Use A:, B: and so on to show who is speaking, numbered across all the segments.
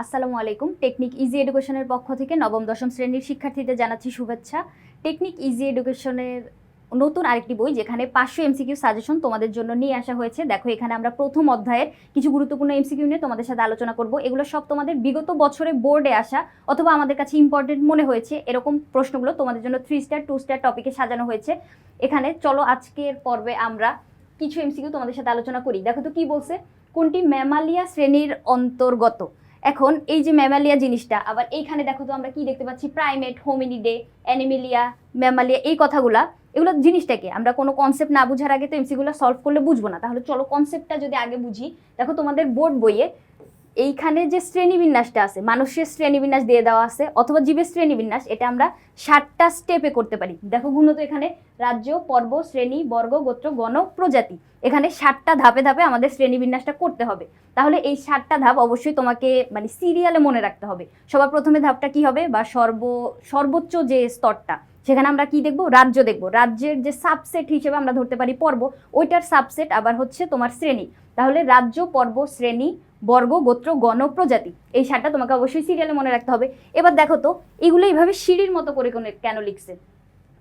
A: আসসালামু আলাইকুম। Technique easy এডুকেশনের পক্ষ থেকে নবম, দশম শ্রেণির শিক্ষার্থীদের জানাচ্ছি শুভেচ্ছা। টেকনিক ইজি এডুকেশনের নতুন আরেকটি বই যেখানে পাঁচশো এমসিকিউ সাজেশন তোমাদের জন্য নিয়ে আসা হয়েছে। দেখো, এখানে আমরা প্রথম অধ্যায়ের কিছু গুরুত্বপূর্ণ এমসিকিউ নিয়ে তোমাদের সাথে আলোচনা করব। এগুলো সব তোমাদের বিগত বছরে বোর্ডে আসা অথবা আমাদের কাছে ইম্পর্টেন্ট মনে হয়েছে, এরকম প্রশ্নগুলো তোমাদের জন্য থ্রি স্টার টু স্টার টপিকে সাজানো হয়েছে। এখানে চলো আজকের পর্বে আমরা কিছু এমসিকিউ তোমাদের সাথে আলোচনা করি। দেখো তো কি বলছে? কোনটি ম্যামালিয়া শ্রেণির অন্তর্গত? এখন এই যে ম্যামালিয়া জিনিসটা, আবার এইখানে দেখো তো আমরা কি দেখতে পাচ্ছি? প্রাইমেট হোমিনিডে অ্যানিমিলিয়া ম্যামালিয়া এই কথাগুলা, এগুলো জিনিসটাকে আমরা কোনো কনসেপ্ট না বুঝার আগে তো এমসিগুলো সলভ করলে বুঝব না। তাহলে চলো কনসেপ্টটা যদি আগে বুঝি, দেখো তোমাদের বোর্ড বইয়ে এইখানে যে শ্রেণীবিন্যাসটা আছে, মানুষের শ্রেণীবিন্যাস দিয়ে দেওয়া আছে অথবা জীবের শ্রেণীবিন্যাস, এটা আমরা ষাটটা স্টেপে করতে পারি। দেখো গুণত এখানে, রাজ্য, পর্ব, শ্রেণি, বর্গ, গোত্র, গণ, প্রজাতি। এখানে ষাটটা ধাপে ধাপে আমাদের শ্রেণীবিন্যাসটা করতে হবে। তাহলে এই ষাটটা ধাপ অবশ্যই তোমাকে মানে সিরিয়ালে মনে রাখতে হবে। সবার প্রথমে ধাপটা কি হবে? বা সর্ব, সর্বোচ্চ যে স্তরটা, সেখানে আমরা কি দেখব? রাজ্য দেখব। রাজ্যের যে সাবসেট হিসেবে আমরা ধরতে পারি পর্ব, ওইটার সাবসেট আবার হচ্ছে তোমার শ্রেণি। তাহলে রাজ্য, পর্ব, শ্রেণি বর্গ, গোত্র, গণ, প্রজাতি। এই সারটা তোমাকে অবশ্যই সিরিয়ালে মনে রাখতে হবে। এবার দেখো তো, এগুলো এইভাবে সিঁড়ির মতো করে কোন- লিখছে?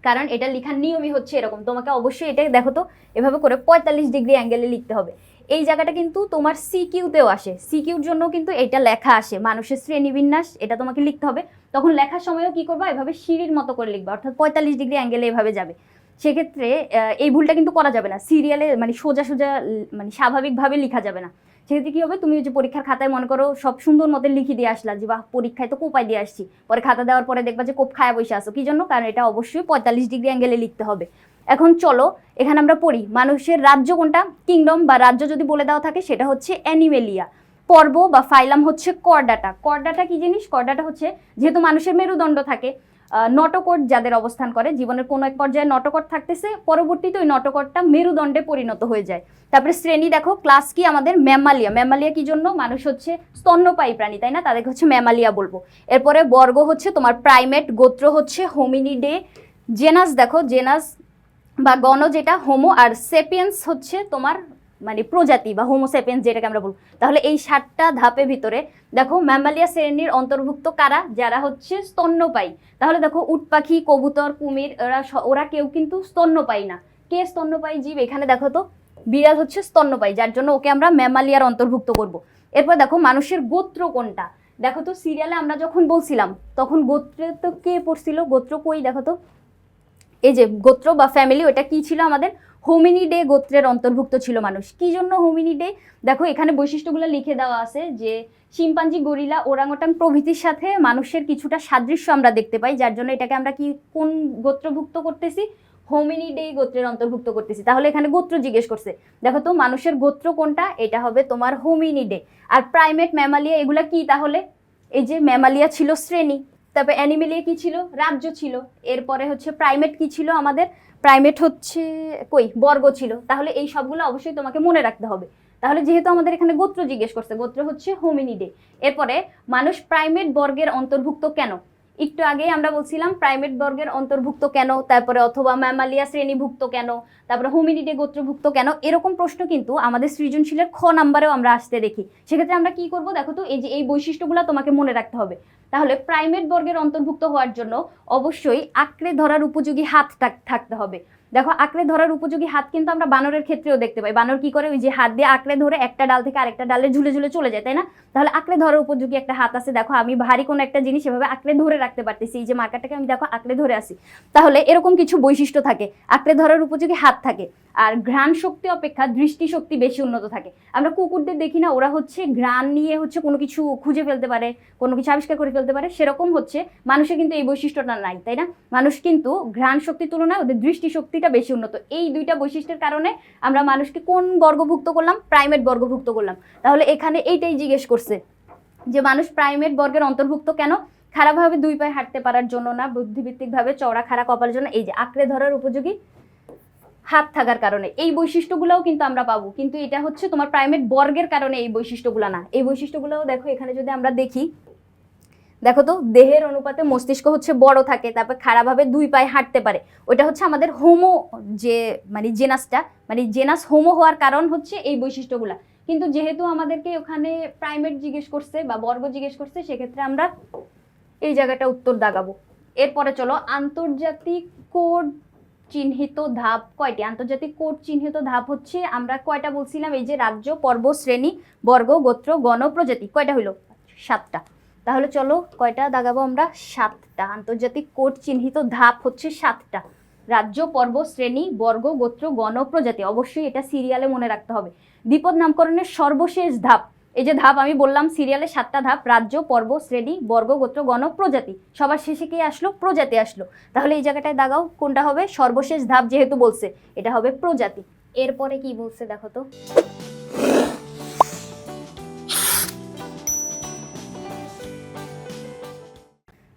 A: কারণ এটা লেখার নিয়মই হচ্ছে এরকম। তোমাকে অবশ্যই এটা দেখো তো, এভাবে করে পঁয়তাল্লিশ ডিগ্রি অ্যাঙ্গেলে লিখতে হবে। এই জায়গাটা কিন্তু তোমার সিকিউতেও আসে। সিকিউর জন্য কিন্তু এটা লেখা আসে। মানুষের শ্রেণীবিন্যাস, এটা তোমাকে লিখতে হবে। তখন লেখার সময়ও কি করবা? এভাবে সিঁড়ির মতো করে লিখবা। অর্থাৎ পঁয়তাল্লিশ ডিগ্রি অ্যাঙ্গেলে এভাবে যাবে। সেক্ষেত্রে এই ভুলটা কিন্তু করা যাবে না। সিরিয়ালে মানে সোজা সোজা মানে স্বাভাবিকভাবে লেখা যাবে না। সেক্ষেত্রে কি হবে? তুমি যে পরীক্ষার খাতায় মনে করো সব সুন্দর মতো লিখে দিয়ে আসলা যে, বাহ, পরীক্ষায় তো কোপায় দিয়ে আসছি। পরে খাতা দেওয়ার পরে দেখবা যে কোপ খায়া বসে আসো কি জন্য? কারণ এটা অবশ্যই পঁয়তাল্লিশ ডিগ্রি অ্যাঙ্গেলে লিখতে হবে। এখন চলো, এখানে আমরা পড়ি। মানুষের রাজ্য কোনটা? কিংডম বা রাজ্য যদি বলে দেওয়া থাকে, সেটা হচ্ছে অ্যানিমেলিয়া পর্ব বা ফাইলাম হচ্ছে করডাটা। করডাটা কি জিনিস? করডাটা হচ্ছে যেহেতু মানুষের মেরুদণ্ড থাকে নটকট যাদের অবস্থান করে, জীবনের কোনো এক পর্যায়ে নটকট থাকতেছে, পরবর্তীতে ওই নটকটটা মেরুদণ্ডে পরিণত হয়ে যায়। তারপরে শ্রেণি দেখো ক্লাস কি আমাদের? ম্যামালিয়া। ম্যামালিয়া কি জন্য? মানুষ হচ্ছে স্তন্যপায়ী প্রাণী, তাই না? তাদেরকে হচ্ছে ম্যামালিয়া বলব। এরপরে বর্গ হচ্ছে তোমার প্রাইমেট গোত্র হচ্ছে হোমিনিডে জেনাস দেখো জেনাস বা গণ যেটা হোমো আর সেপিয়েন্স হচ্ছে তোমার মানে প্রজাতি বা হোমোসেপিয়েন্স যেটাকে আমরা বলব। তাহলে এই সাতটা ধাপের ভিতরে দেখো ম্যামালিয়া শ্রেণির অন্তর্ভুক্ত কারা? যারা হচ্ছে স্তন্যপায়ী। তাহলে দেখো উট পাখি, কবুতর, কুমির ওরা ওরা কেউ কিন্তু স্তন্যপায়ী না। কে স্তন্যপায়ী জীব? এখানে দেখো তো বিড়াল হচ্ছে স্তন্যপায়ী, যার জন্য ওকে আমরা ম্যামালিয়ার অন্তর্ভুক্ত করব। এরপর দেখো মানুষের গোত্র কোনটা? দেখো তো সিরিয়ালে আমরা যখন বলছিলাম, তখন গোত্রে তো কে পড়ছিল? গোত্র কই? দেখো তো এই যে গোত্র বা ফ্যামিলি ওটা কি ছিল আমাদের? হোমিনিডে গোত্রের অন্তর্ভুক্ত ছিল মানুষ। কি জন্য হোমিনিডে দেখো, এখানে বৈশিষ্ট্যগুলো লিখে দেওয়া আছে যে শিম্পাঞ্জি, গরিলা ওরাংওটাং প্রভৃতির সাথে মানুষের কিছুটা সাদৃশ্য আমরা দেখতে পাই, যার জন্য এটাকে আমরা কি, কোন গোত্রভুক্ত করতেছি? হোমিনিডে গোত্রের অন্তর্ভুক্ত করতেছি। তাহলে এখানে গোত্র জিজ্ঞেস করছে, দেখো তো মানুষের গোত্র কোনটা? এটা হবে তোমার হোমিনিডে আর প্রাইমেট ম্যামালিয়া এগুলা কি তাহলে? এই যে ম্যামালিয়া ছিল শ্রেণি। তারপরে অ্যানিমেলিয়া কি ছিল? রাজ্য ছিল। এরপরে হচ্ছে প্রাইমেট কি ছিল আমাদের? প্রাইমেট হচ্ছে কই? বর্গ ছিল। তাহলে এই সবগুলো অবশ্যই তোমাকে মনে রাখতে হবে। তাহলে যেহেতু আমাদের এখানে গোত্র জিজ্ঞেস করছে, গোত্র হচ্ছে হোমিনিডে। এরপরে মানুষ প্রাইমেট বর্গের অন্তর্ভুক্ত কেন? একটু আগেই আমরা বলছিলাম প্রাইমেট বর্গের অন্তর্ভুক্ত কেন? তারপরে অথবা ম্যামালিয়া শ্রেণীভুক্ত কেন? তারপরে হোমিনিডে গোত্রভুক্ত কেন? এরকম প্রশ্ন কিন্তু আমাদের সৃজনশীলের খ নাম্বারেও আমরা আসতে দেখি। সেক্ষেত্রে আমরা কি করব? দেখো তো, এই যে এই বৈশিষ্ট্যগুলো তোমাকে মনে রাখতে হবে। তাহলে প্রাইমেট বর্গের অন্তর্ভুক্ত হওয়ার জন্য অবশ্যই আঁকড়ে ধরার উপযোগী হাত থাক- থাকতে হবে। দেখো, আঁকড়ে ধরার উপযোগী হাত কিন্তু আমরা বানরের ক্ষেত্রেও দেখতে পাই। বানর কি করে? ওই যে হাত দিয়ে আঁকড়ে ধরে একটা ডাল থেকে আরেকটা ডালে ঝুলে ঝুলে চলে যায়, তাই না? তাহলে আঁকড়ে ধরার উপযোগী একটা হাত আছে। দেখো, আমি ভারী কোনো একটা জিনিস এভাবে আঁকড়ে ধরে রাখতে পারতেছি। এই যে মার্কারটাকে আমি দেখো, আঁকড়ে ধরে আসি তাহলে এরকম কিছু বৈশিষ্ট্য থাকে। আঁকড়ে ধরার উপযোগী হাত থাকে। আর ঘ্রাণ শক্তি অপেক্ষা দৃষ্টি শক্তি বেশি উন্নত থাকে। আমরা কুকুরদের দেখি না, ওরা হচ্ছে ঘ্রাণ নিয়ে হচ্ছে কোনো কিছু খুঁজে ফেলতে পারে, কোনো কিছু আবিষ্কার করে ফেলতে পারে। সেরকম হচ্ছে, মানুষের কিন্তু এই বৈশিষ্ট্যটা নাই, তাই না? মানুষ কিন্তু ঘ্রাণ শক্তির তুলনায় ওদের দৃষ্টি শক্তিটা বেশি উন্নত। এই দুইটা বৈশিষ্ট্যের কারণে আমরা মানুষকে কোন বর্গভুক্ত করলাম? প্রাইমেট বর্গভুক্ত করলাম। তাহলে এখানে এইটাই জিজ্ঞেস করছে যে মানুষ প্রাইমেট বর্গের অন্তর্ভুক্ত কেন? খারাপভাবে দুই পায়ে হাঁটতে পারার জন্য না বুদ্ধিভিত্তিকভাবে চওড়া খাড়া কপার জন্য? এই যে আঁকড়ে ধরার উপযোগী হাত থাকার কারণে। এই বৈশিষ্ট্যগুলোও কিন্তু আমরা পাবো। কিন্তু এটা হচ্ছে তোমার প্রাইমেট বর্গের কারণে এই বৈশিষ্ট্যগুলো না। এই বৈশিষ্ট্যগুলোও দেখো, এখানে যদি আমরা দেখি দেখো তো, দেহের অনুপাতে মস্তিষ্ক হচ্ছে বড় থাকে, তারপর খারাপভাবে দুই পায়ে হাঁটতে পারে। ওটা হচ্ছে আমাদের হোমো যে মানে জেনাসটা মানে জেনাস হোমো হওয়ার কারণ হচ্ছে এই বৈশিষ্ট্যগুলা। কিন্তু যেহেতু আমাদেরকে ওখানে প্রাইমেট জিজ্ঞেস করছে বা বর্গ জিজ্ঞেস করছে, সেক্ষেত্রে আমরা এই জায়গাটা উত্তর দাগাবো। এরপরে চলো, আন্তর্জাতিক কোড চিহ্নিত ধাপ কয়টি? আন্তর্জাতিক কোড চিহ্নিত ধাপ হচ্ছে, আমরা কয়টা বলছিলাম? এই যে রাজ্য, পর্ব, শ্রেণি, বর্গ, গোত্র, গণ, প্রজাতি, কয়টা হইল? সাতটা। তাহলে চলো কয়টা দাগাবো আমরা? সাতটা। আন্তর্জাতিক কোড চিহ্নিত ধাপ হচ্ছে সাতটা। রাজ্য, পর্ব, শ্রেণি, বর্গ, গোত্র, গণ, প্রজাতি। অবশ্যই এটা সিরিয়ালে মনে রাখতে হবে। দ্বিপদ নামকরণের সর্বশেষ ধাপ। এই যে ধাপ, আমি বললাম সিরিয়ালে সাতটা ধাপ। রাজ্য, পর্ব, শ্রেণি, বর্গ, গোত্র, গণ, প্রজাতি। সবার শেষে কি আসলো? প্রজাতি আসলো। তাহলে এই জায়গাটায় দাগাও, কোনটা হবে? সর্বশেষ ধাপ যেহেতু বলছে, এটা হবে প্রজাতি। এরপরে কি বলছে দেখো তো?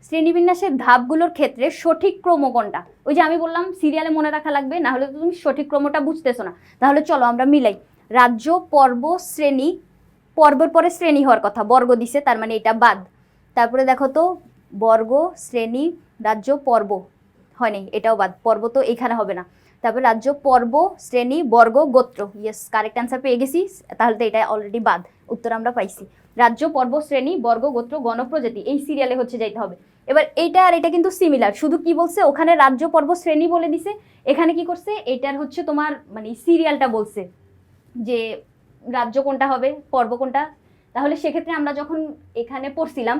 A: শ্রেণীবিন্যাসের ধাপগুলোর ক্ষেত্রে সঠিক ক্রম কোনটা? ওই যে আমি বললাম সিরিয়ালে মনে রাখা লাগবে না হলে তো তুমি সঠিক ক্রমটা বুঝতেছো না। তাহলে চলো আমরা মিলাই। রাজ্য, পর্ব, শ্রেণি, পর্বর পরে শ্রেণি হওয়ার কথা, বর্গ দিছে, তার মানে এটা বাদ। তারপরে দেখো তো, বর্গ, শ্রেণি, রাজ্য, পর্ব। হয়নি এটাও বাদ, পর্ব তো এখানে হবে না। তারপরে রাজ্য, পর্ব, শ্রেণি, বর্গ, গোত্র। ইয়েস কারেক্ট অ্যান্সার পেয়ে গেছি, তাহলে তো এটা অলরেডি বাদ, উত্তর আমরা পাইছি। রাজ্য, পর্ব, শ্রেণি, বর্গ, গোত্র, গণপ্রজাতি, এই সিরিয়ালে হচ্ছে যাইতে হবে। এবার এইটা আর এটা কিন্তু সিমিলার শুধু কি বলছে? ওখানে রাজ্য পর্ব শ্রেণি বলে দিছে। এখানে কি করছে? এটার হচ্ছে তোমার মানে সিরিয়ালটা বলছে যে রাজ্য কোনটা হবে, পর্ব কোনটা। তাহলে সেক্ষেত্রে আমরা যখন এখানে পড়ছিলাম,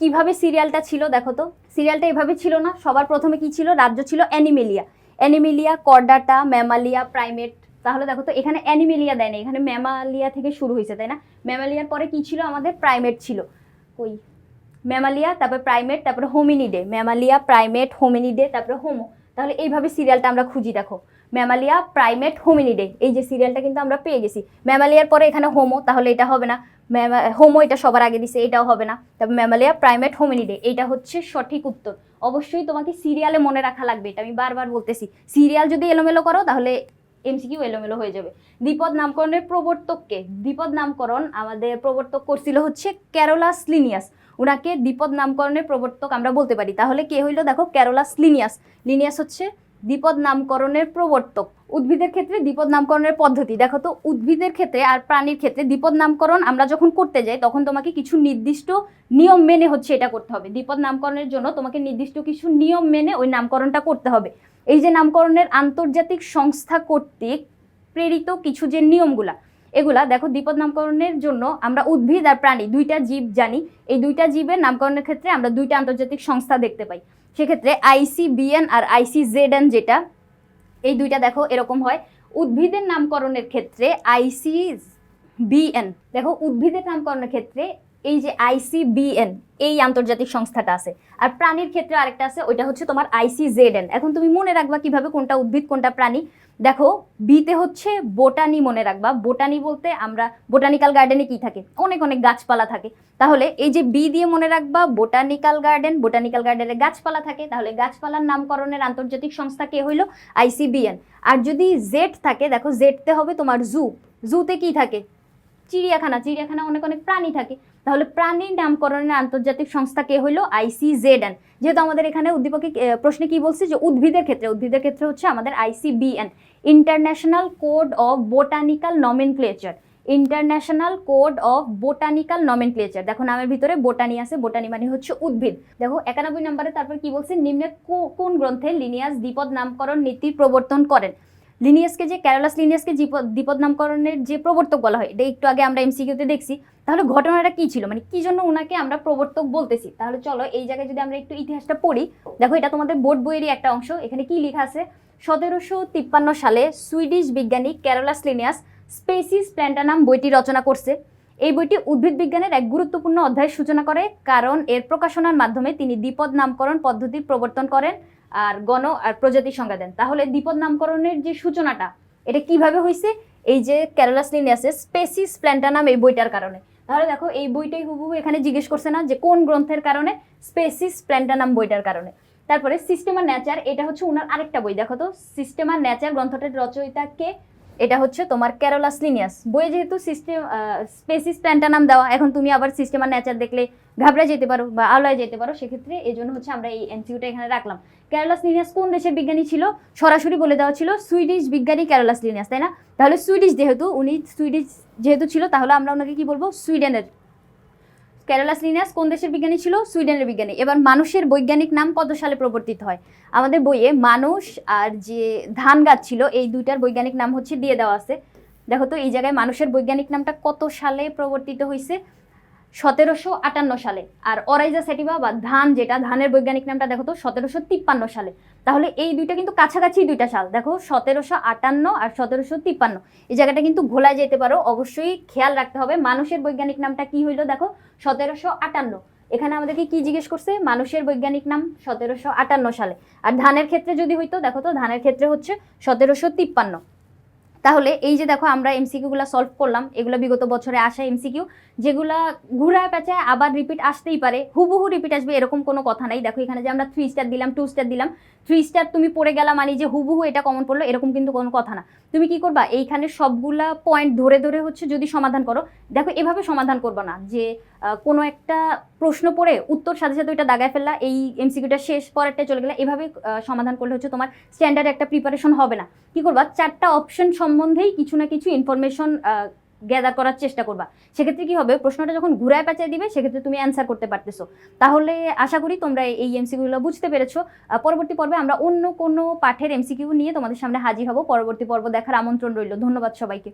A: কীভাবে সিরিয়ালটা ছিল দেখো তো? সিরিয়ালটা এভাবে ছিল না। সবার প্রথমে কি ছিল? রাজ্য ছিল Animalia. Animalia, Chordata, Mammalia, primate. তাহলে দেখো তো, এখানে অ্যানিমেলিয়া দেয় না এখানে ম্যামালিয়া থেকে শুরু হয়েছে, তাই না? ম্যামালিয়ার পরে কি ছিল? আমাদের প্রাইমেট ছিল। কই? ম্যামালিয়া, তারপরে প্রাইমেট, তারপরে হোমিনিডে। ম্যামালিয়া, প্রাইমেট, হোমিনিডে, তারপরে হোমো। তাহলে এইভাবে সিরিয়ালটা আমরা খুঁজি, দেখো। Mammalia, primate, Hominidae. এই যে সিরিয়ালটা কিন্তু আমরা পেয়ে গেছি। ম্যামালিয়ার পরে এখানে হোমো, তাহলে এটা হবে না। হোমো এটা সবার আগে দিছে, এটাও হবে না। তারপর ম্যামালিয়া, প্রাইমেট, হোমিনিডে, এটা হচ্ছে সঠিক উত্তর। অবশ্যই তোমাকে সিরিয়ালে মনে রাখা লাগবে, এটা আমি বারবার বলতেছি। সিরিয়াল যদি এলোমেলো করো, তাহলে এমসিকিউ এলোমেলো হয়ে যাবে। দ্বিপদ নামকরণের প্রবর্তককে, দ্বিপদ নামকরণ আমাদের প্রবর্তক করছিল হচ্ছে ক্যারোলাস স্লিনিয়াস ওনাকে দ্বিপদ নামকরণের প্রবর্তক আমরা বলতে পারি। তাহলে কে হইল? দেখো ক্যারোলাস স্লিনিয়াস লিনিয়াস হচ্ছে দ্বিপদ নামকরণের প্রবর্তক। উদ্ভিদের ক্ষেত্রে দ্বিপদ নামকরণের পদ্ধতি। দেখো তো, উদ্ভিদের ক্ষেত্রে আর প্রাণীর ক্ষেত্রে দ্বিপদ নামকরণ আমরা যখন করতে যাই, তখন তোমাকে কিছু নির্দিষ্ট নিয়ম মেনে হচ্ছে এটা করতে হবে। দ্বিপদ নামকরণের জন্য তোমাকে নির্দিষ্ট কিছু নিয়ম মেনে ওই নামকরণটা করতে হবে। এই যে নামকরণের আন্তর্জাতিক সংস্থা কর্তৃক প্রেরিত কিছু যে নিয়মগুলা, এগুলা দেখো দ্বিপদ নামকরণের জন্য আমরা উদ্ভিদ আর প্রাণী, দুইটা জীব জানি। এই দুইটা জীবের নামকরণের ক্ষেত্রে আমরা দুইটা আন্তর্জাতিক সংস্থা দেখতে পাই। সেক্ষেত্রে আইসিবিএন আর আইসিজেডএন যেটা, এই দুইটা দেখো এরকম হয়। উদ্ভিদের নামকরণের ক্ষেত্রে আইসি বিএন দেখো উদ্ভিদের নামকরণের ক্ষেত্রে এই যে আইসিবিএন এই আন্তর্জাতিক সংস্থাটা আছে। আর প্রাণীর ক্ষেত্রে আরেকটা আছে, ওইটা হচ্ছে তোমার আইসিজেডএন এখন তুমি মনে রাখবা কীভাবে কোনটা উদ্ভিদ, কোনটা প্রাণী। দেখো বিতে হচ্ছে বোটানি মনে রাখবা। বোটানি বলতে আমরা, বোটানিক্যাল গার্ডেনে কি থাকে? অনেক অনেক গাছপালা থাকে। তাহলে এই যে বি দিয়ে মনে রাখবা, বোটানিক্যাল গার্ডেন, বোটানিক্যাল গার্ডেনে গাছপালা থাকে। তাহলে গাছপালার নামকরণের আন্তর্জাতিক সংস্থা কে হইল? আইসিবিএন আর যদি জেড থাকে, দেখো জেডতে হবে তোমার জু জুতে কি থাকে? চিড়িয়াখানা। চিড়িয়াখানা অনেক অনেক প্রাণী থাকে। তাহলে প্রাণীর নামকরণের আন্তর্জাতিক সংস্থা কে হলো আইসিজেডএন যেহেতু আমাদের এখানে উদ্দীপকে প্রশ্নে কি বলছে যে উদ্ভিদের ক্ষেত্রে উদ্ভিদের ক্ষেত্রে হচ্ছে আমাদের ICBN International Code of Botanical Nomenclature. International Code of Botanical Nomenclature. দেখো নামের ভিতরে বোটানি আছে, বোটানি মানে হচ্ছে উদ্ভিদ। দেখো একানব্বই নম্বরে তারপর কি বলছে? নিম্নে কোন গ্রন্থে লিনিয়াস দ্বিপদ নামকরণ নীতি প্রবর্তন করেন? লিনিয়াসকে যে, ক্যারোলাস লিনিয়াসকে দ্বিপদ নামকরণের যে প্রবর্তক বলা হয়, এটা একটু আগে আমরা এমসিকিউতে দেখছি, তাহলে ঘটনাটা কি ছিল? মানে কি জন্য ওনাকে আমরা প্রবর্তক বলতেছি? তাহলে চলো এই জায়গায় যদি আমরা একটু ইতিহাসটা পড়ি, দেখো এটা তোমাদের বোর্ড বইয়েরই একটা অংশ, এখানে কি লেখা আছে? সতেরোশো তিপ্পান্ন সালে সুইডিশ বিজ্ঞানী ক্যারোলাস লিনিয়াস স্পেসিস প্ল্যান্টানাম বইটি রচনা করছে। এই বইটি উদ্ভিদ বিজ্ঞানের এক গুরুত্বপূর্ণ অধ্যায়ের সূচনা করে, কারণ এর প্রকাশনার মাধ্যমে তিনি দ্বিপদ নামকরণ পদ্ধতির প্রবর্তন করেন। আর গণ আর প্রজাতি সংজ্ঞা দেন। তাহলে দ্বিপদ নামকরণের যে সূচনাটা, এটা কীভাবে হয়েছে এই যে ক্যারোলাস লিনিয়াসের স্পেসিস প্ল্যান্টানাম এই বইটার কারণে। তাহলে দেখো, এই বইটাই হুবহু এখানে জিজ্ঞেস করছে না যে কোন গ্রন্থের কারণে স্পেসিস প্ল্যান্টা নাম বইটার কারণে। তারপরে সিস্টেমা নেচার এটা হচ্ছে ওনার আরেকটা বই। দেখো তো সিস্টেমা নেচার গ্রন্থটার রচয়িতা কে? এটা হচ্ছে তোমার ক্যারোলাস লিনিয়াস বইয়ে যেহেতু সিস্টেম স্পেসিস প্ল্যান্টার নাম দেওয়া, এখন তুমি আবার সিস্টেম আর নেচার দেখলে ঘাবড়ায় যেতে পারো বা আলোয় যেতে পারো, সেক্ষেত্রে এই জন্য হচ্ছে আমরা এই এনসিউটা এখানে রাখলাম। ক্যারোলাস লিনিয়াস কোন দেশের বিজ্ঞানী ছিল? সরাসরি বলে দেওয়া ছিল সুইডিশ বিজ্ঞানী ক্যারোলাস লিনিয়াস তাই না? তাহলে সুইডিশ যেহেতু, উনি সুইডিশ যেহেতু ছিল, তাহলে আমরা ওনাকে কি বলব? সুইডেনের ক্যারোলাস লিনাস কোন দেশের বিজ্ঞানী ছিল? সুইডেনের বিজ্ঞানী। এবার মানুষের বৈজ্ঞানিক নাম কত সালে প্রবর্তিত হয়? আমাদের বইয়ে মানুষ আর যে ধান গাছ ছিল, এই দুইটার বৈজ্ঞানিক নাম হচ্ছে দিয়ে দেওয়া আছে। দেখো তো, এই জায়গায় মানুষের বৈজ্ঞানিক নামটা কত সালে প্রবর্তিত হয়েছে সতেরোশো আটান্ন সালে। আর অরাইজা সেটিভা বা ধান যেটা, ধানের বৈজ্ঞানিক নামটা দেখো তো, সতেরোশো তিপ্পান্ন সালে। তাহলে এই দুইটা কিন্তু কাছাকাছি দুইটা সাল। দেখো, সতেরোশো আটান্ন আর সতেরোশো তিপ্পান্ন। এই জায়গাটা কিন্তু ঘোলায় যেতে পারো। অবশ্যই খেয়াল রাখতে হবে। মানুষের বৈজ্ঞানিক নামটা কি হইল দেখো? সতেরোশো আটান্ন। এখানে আমাদেরকে কি জিজ্ঞেস করছে? মানুষের বৈজ্ঞানিক নাম সতেরোশো আটান্ন সালে। আর ধানের ক্ষেত্রে যদি হইতো, দেখো তো, ধানের ক্ষেত্রে হচ্ছে সতেরোশো তিপ্পান্ন। তাহলে এই যে দেখো আমরা এমসিকিউগুলো সলভ করলাম, এগুলো বিগত বছরে আসা এমসিকিউ যেগুলা ঘুরায় পেঁচায় আবার রিপিট আসতেই পারে, হুবহু রিপিট আসবে, এরকম কোনো কথা নাই। দেখো এখানে যে আমরা থ্রি স্টার দিলাম টু স্টার দিলাম থ্রি স্টার তুমি পড়ে গেলা মানে যে হুবহু এটা কমন পড়ল, এরকম কিন্তু কোনো কথা না। তুমি কি করবা? এইখানে সবগুলা পয়েন্ট ধরে ধরে হচ্ছে যদি সমাধান করো, দেখো এভাবে সমাধান করবা না যে কোনো একটা প্রশ্ন পড়ে উত্তর সাথে সাথে ওইটা দাগায় ফেললা, এই এমসিকিউটা শেষ পরেরটা চলে গেলে। এভাবে সমাধান করলে হচ্ছে তোমার স্ট্যান্ডার্ড একটা প্রিপারেশন হবে না। কি করবা? চারটা অপশন সম্বন্ধেই কিছু না কিছু ইনফরমেশন গ্যাদার করার চেষ্টা করবা। সেক্ষেত্রে কি হবে? প্রশ্নটা যখন ঘুরায় পেঁচায় দিবে, সেক্ষেত্রে তুমি অ্যান্সার করতে পারতেছো। তাহলে আশা করি তোমরা এই এমসিকিউগুলো বুঝতে পেরেছ। পরবর্তী পর্বে আমরা অন্য কোনো পাঠের এমসিকিউ নিয়ে তোমাদের সামনে হাজির হব। পরবর্তী পর্ব দেখার আমন্ত্রণ রইল। ধন্যবাদ সবাইকে।